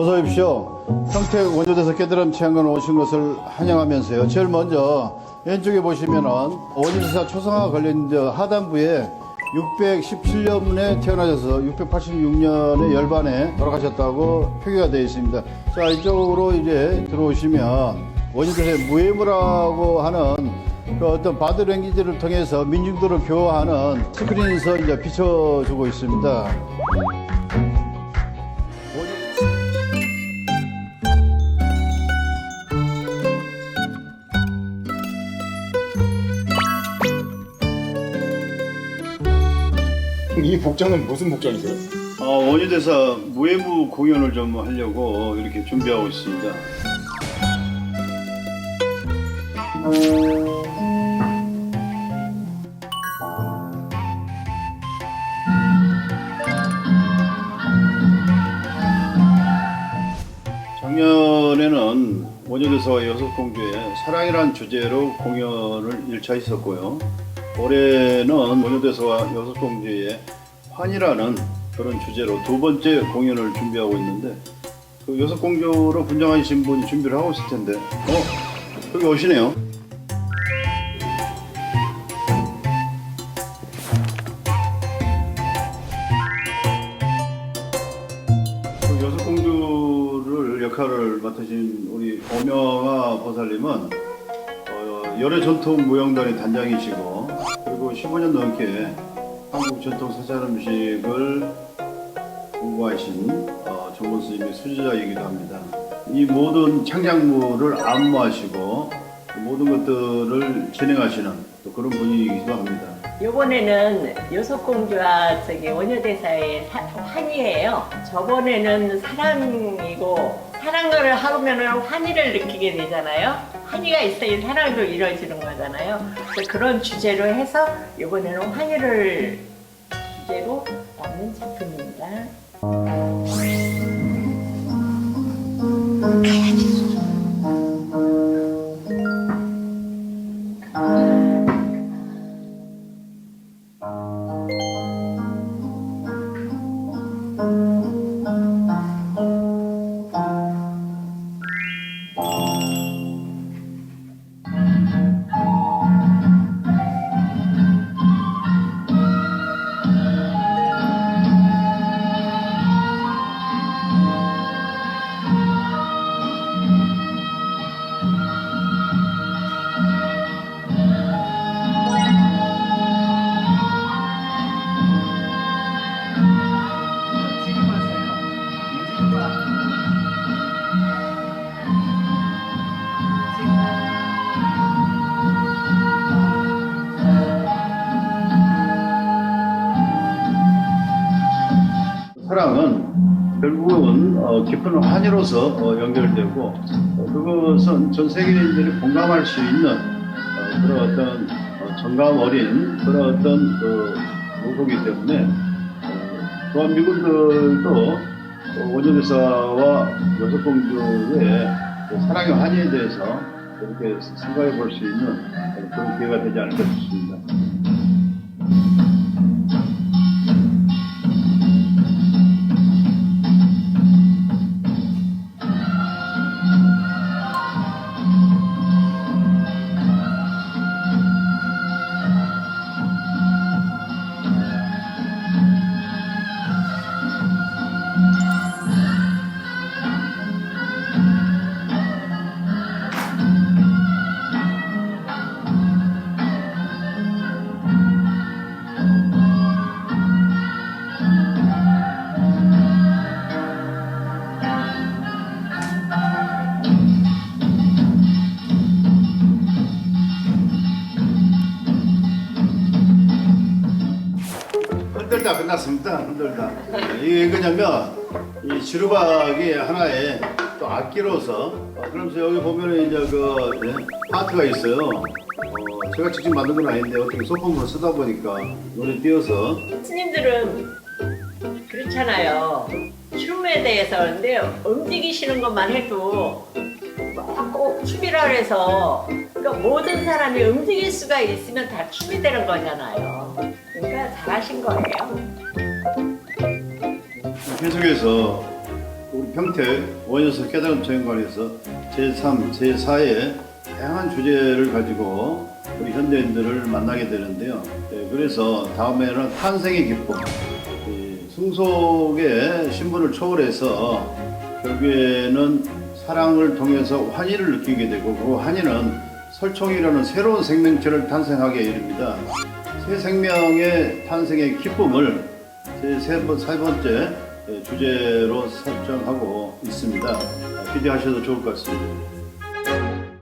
네, 어서 오십시오. 평택 원효대에서 깨달음 체험관 오신 것을 환영하면서요. 제일 먼저 왼쪽에 보시면은 초상화가 걸린 저 하단부에 617년에 태어나셔서 686년에 열반에 돌아가셨다고 표기가 되어 있습니다. 자, 이쪽으로 이제 들어오시면 원효대사의 무예무라고 하는 그 어떤 바드 랭귀지를 통해서 민중들을 교화하는 스크린에서 이제 비춰주고 있습니다. 이 복장은 무슨 복장이세요? 어, 원효대사 무예무 공연을 좀 하려고 이렇게 준비하고 있습니다. 작년에는 원효대사와 여섯공주의 사랑이란 주제로 공연을 1차 있었고요. 올해는 원효대사와 여섯공주의 환이라는 그런 주제로 두 번째 공연을 준비하고 있는데 그 여섯공주로 분장하신 분이 준비를 하고 있을 텐데 어? 여기 오시네요. 그 여섯공주를 역할을 맡으신 우리 오명아 보살님은 어, 열애 전통 무용단의 단장이시고 15년 넘게 한국 전통 사찰 음식을 공부하신 어, 정본 스님의 수제자이기도 합니다. 이 모든 창작물을 안무하시고 모든 것들을 진행하시는 또 그런 분이기도 합니다. 요번에는 여섯 공주와 저기 원효대사의 사- 환희예요. 저번에는 사랑이고 사랑을 하면은 환희를 느끼게 되잖아요. 환희가 있어야 사랑도 이루어지는 거잖아요. 그래서 그런 주제로 해서 이번에는 환희를 주제로 만든 작품입니다. 사랑은 결국은 어, 깊은 환희로서 어, 연결되고 어, 그것은 전 세계인들이 공감할 수 있는 어, 그런 어떤 어, 정감 어린 그런 어떤 그 요소이기 때문에 어, 또한 미군들도 어, 원효대사와 여섯공주의 그 사랑의 환희에 대해서 이렇게 생각해 볼 수 있는 어, 그런 기회가 되지 않을까 싶습니다. 흔들다 끝났습니다. 흔들다. 이게 왜냐면 이 지루박이 하나의 또 악기로서 어, 그러면서 여기 보면은 이제 그 네, 파트가 있어요. 어, 제가 직접 만든 건 아닌데 어떻게 소품으로 쓰다 보니까 노래 띄어서 스님들은 그렇잖아요. 춤에 대해서 근데 움직이시는 것만 해도 꼭 춤이라 그래서 그러니까 모든 사람이 움직일 수가 있으면 다 춤이 되는 거잖아요. 그러니까 잘하신 거예요. 계속해서 우리 평택 원효서 깨달음 체험관에서 제3, 제4의 다양한 주제를 가지고 우리 현대인들을 만나게 되는데요. 네, 그래서 다음에는 탄생의 기쁨, 이 승속의 신분을 초월해서 결국에는 사랑을 통해서 환희를 느끼게 되고 그 환희는 설총이라는 새로운 생명체를 탄생하게 이릅니다. 새 생명의 탄생의 기쁨을 제세 번- 세 번째 주제로 설정하고 있습니다. 기대하셔도 좋을 것 같습니다.